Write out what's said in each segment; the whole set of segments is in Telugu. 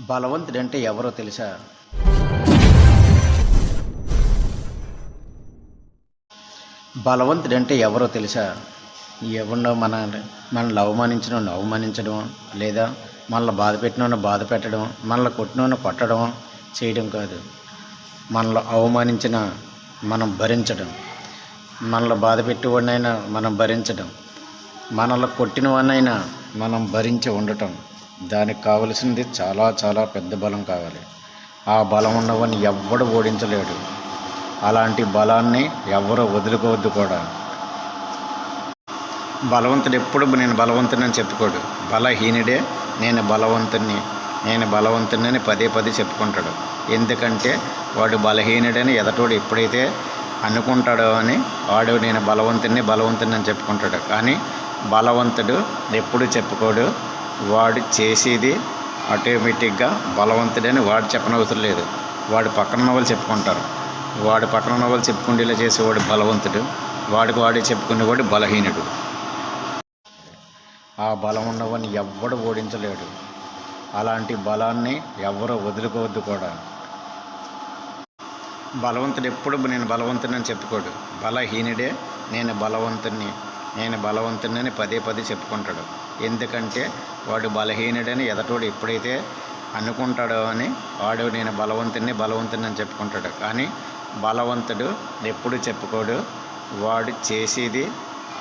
బలవంతుడు అంటే ఎవరో తెలుసా? బలవంతుడు అంటే ఎవరో తెలుసా? ఎవరినో మన మనల్ని అవమానించడం అవమానించడం లేదా మనల్ని బాధ పెట్టిన బాధ పెట్టడం మనల్ని కొట్టిన కొట్టడం చేయడం కాదు. మనల్ని అవమానించిన మనం భరించడం. మనల్ని బాధ పెట్టేవాడినైనా మనం భరించడం. మనల్ని కొట్టిన వాడినైనా మనం భరించి ఉండటం. దానికి కావలసింది చాలా చాలా పెద్ద బలం కావాలి. ఆ బలం ఉన్నవని ఎవ్వడు ఓడించలేడు. అలాంటి బలాన్ని ఎవరు వదులుకోవద్దు కూడా. బలవంతుడు ఎప్పుడు నేను బలవంతుడని చెప్పుకోడు. బలహీనుడే నేను బలవంతుణ్ణి నేను బలవంతుడిని పదే పదే చెప్పుకుంటాడు. ఎందుకంటే వాడు బలహీనుడని ఎదటోడు ఎప్పుడైతే అనుకుంటాడో అని వాడు నేను బలవంతుడిని బలవంతుడిని అని చెప్పుకుంటాడు. కానీ బలవంతుడు ఎప్పుడు చెప్పుకోడు. వాడు చేసేది ఆటోమేటిక్గా బలవంతుడని వాడు చెప్పనవసరం లేదు. వాడు పక్కన ఉన్న వాళ్ళు చెప్పుకుంటారు. వాడి పక్కన ఉన్న వాళ్ళు చెప్పుకుండేలా చేసేవాడు బలవంతుడు. వాడికి వాడే చెప్పుకునేవాడు బలహీనుడు. ఆ బలం ఉన్నవాడిని ఎవ్వడు ఓడించలేడు. అలాంటి బలాన్ని ఎవరు వదులుకోవద్దు కూడా. బలవంతుడు ఎప్పుడు నేను బలవంతుడని చెప్పుకోడు. బలహీనుడే నేను బలవంతుని నేను బలవంతునని పదే పదే చెప్పుకుంటాడు. ఎందుకంటే వాడు బలహీనుడని ఎదటోడు ఎప్పుడైతే అనుకుంటాడో అని వాడు నేను బలవంతుడిని బలవంతుడిని అని చెప్పుకుంటాడు. కానీ బలవంతుడు ఎప్పుడు చెప్పుకోడు. వాడు చేసేది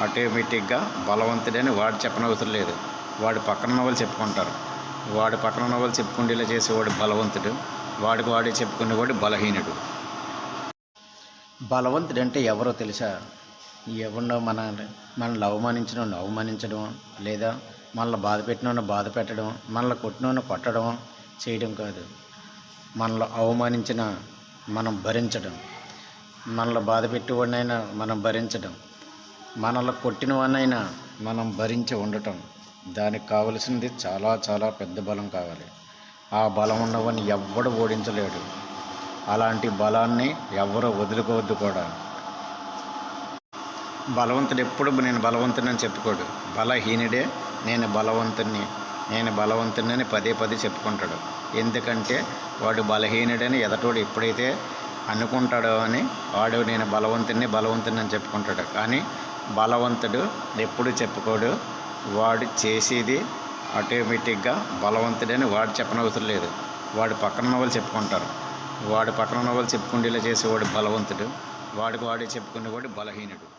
ఆటోమేటిక్గా బలవంతుడని వాడు చెప్పనవసరం లేదు. వాడు పక్కన వాళ్ళు చెప్పుకుంటారు. వాడు పక్కన ఉన్న వాళ్ళు చెప్పుకుండేలా చేసేవాడు బలవంతుడు. వాడికి వాడే చెప్పుకునేవాడు బలహీనుడు. బలవంతుడంటే ఎవరో తెలుసా? ఎవరినో మన మనల్ని అవమానించిన అవమానించడం లేదా మనల్ని బాధ పెట్టిన బాధ పెట్టడం మనల్ని కొట్టిన కొట్టడం చేయడం కాదు. మనల్ని అవమానించిన మనం భరించడం. మనల్ని బాధ పెట్టేవాడినైనా మనం భరించడం. మనల్ని కొట్టిన వాడినైనా మనం భరించి ఉండటం. దానికి కావలసింది చాలా చాలా పెద్ద బలం కావాలి. ఆ బలం ఉన్నవాడిని ఎవ్వడు ఓడించలేడు. అలాంటి బలాన్ని ఎవరు వదులుకోవద్దు కూడా. బలవంతుడు ఎప్పుడు నేను బలవంతుడని చెప్పుకోడు. బలహీనుడే నేను బలవంతుని నేను బలవంతుడిని పదే పదే చెప్పుకుంటాడు. ఎందుకంటే వాడు బలహీనుడని ఎదటోడు ఎప్పుడైతే అనుకుంటాడో అని వాడు నేను బలవంతుడిని బలవంతుని అని చెప్పుకుంటాడు. కానీ బలవంతుడు ఎప్పుడు చెప్పుకోడు. వాడు చేసేది ఆటోమేటిక్గా బలవంతుడని వాడు చెప్పనవసరం లేదు. వాడు పక్కన వాళ్ళు చెప్పుకుంటారు. వాడు పక్కన ఉన్న వాళ్ళు చెప్పుకుండేలా చేసేవాడు బలవంతుడు. వాడికి వాడే చెప్పుకునేవాడు బలహీనుడు.